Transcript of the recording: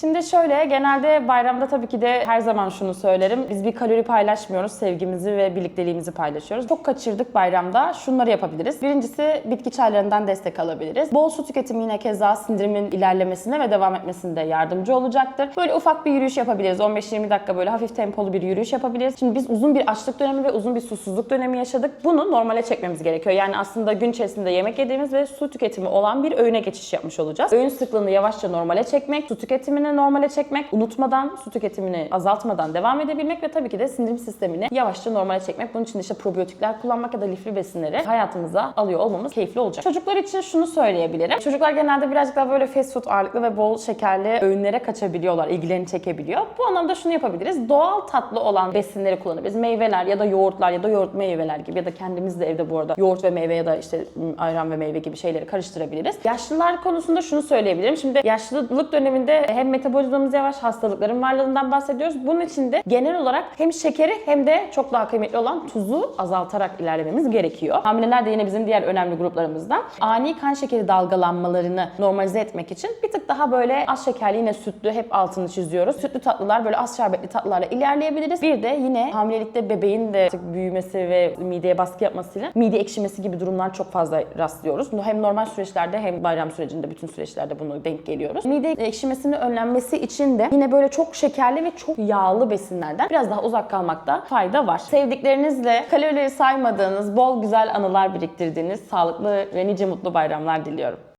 Şimdi şöyle genelde bayramda tabii ki de her zaman şunu söylerim. Biz bir kalori paylaşmıyoruz. Sevgimizi ve birlikteliğimizi paylaşıyoruz. Çok kaçırdık bayramda. Şunları yapabiliriz. Birincisi bitki çaylarından destek alabiliriz. Bol su tüketimi yine keza sindirimin ilerlemesine ve devam etmesinde yardımcı olacaktır. Böyle ufak bir yürüyüş yapabiliriz. 15-20 dakika böyle hafif tempolu bir yürüyüş yapabiliriz. Şimdi biz uzun bir açlık dönemi ve uzun bir susuzluk dönemi yaşadık. Bunu normale çekmemiz gerekiyor. Yani aslında gün içerisinde yemek yediğimiz ve su tüketimi olan bir öğüne geçiş yapmış olacağız. Öğün sıklığını yavaşça normale çekmek, su tüketimini normale çekmek, unutmadan, su tüketimini azaltmadan devam edebilmek ve tabii ki de sindirim sistemini yavaşça normale çekmek. Bunun için de işte probiyotikler kullanmak ya da lifli besinleri hayatımıza alıyor olmamız keyifli olacak. Çocuklar için şunu söyleyebilirim. Çocuklar genelde birazcık daha böyle fast food ağırlıklı ve bol şekerli öğünlere kaçabiliyorlar, ilgilerini çekebiliyor. Bu anlamda şunu yapabiliriz. Doğal tatlı olan besinleri kullanabiliriz. Meyveler ya da yoğurtlar ya da yoğurt meyveler gibi ya da kendimiz de evde bu arada yoğurt ve meyve ya da işte ayran ve meyve gibi şeyleri karıştırabiliriz. Yaşlılar konusunda şunu söyleyebilirim. Şimdi yaşlılık döneminde hem metabolizmamız yavaş hastalıkların varlığından bahsediyoruz. Bunun için de genel olarak hem şekeri hem de çok daha kıymetli olan tuzu azaltarak ilerlememiz gerekiyor. Hamileler de yine bizim diğer önemli gruplarımızdan. Ani kan şekeri dalgalanmalarını normalize etmek için bir tık daha böyle az şekerli yine sütlü hep altını çiziyoruz. Sütlü tatlılar böyle az şerbetli tatlılarla ilerleyebiliriz. Bir de yine hamilelikte bebeğin de büyümesi ve mideye baskı yapmasıyla mide ekşimesi gibi durumlar çok fazla rastlıyoruz. Hem normal süreçlerde hem bayram sürecinde bütün süreçlerde bunu denk geliyoruz. Mide ekşimesinin önlenmesi için de yine böyle çok şekerli ve çok yağlı besinlerden biraz daha uzak kalmakta fayda var. Sevdiklerinizle kalorileri saymadığınız, bol güzel anılar biriktirdiğiniz sağlıklı ve nice mutlu bayramlar diliyorum.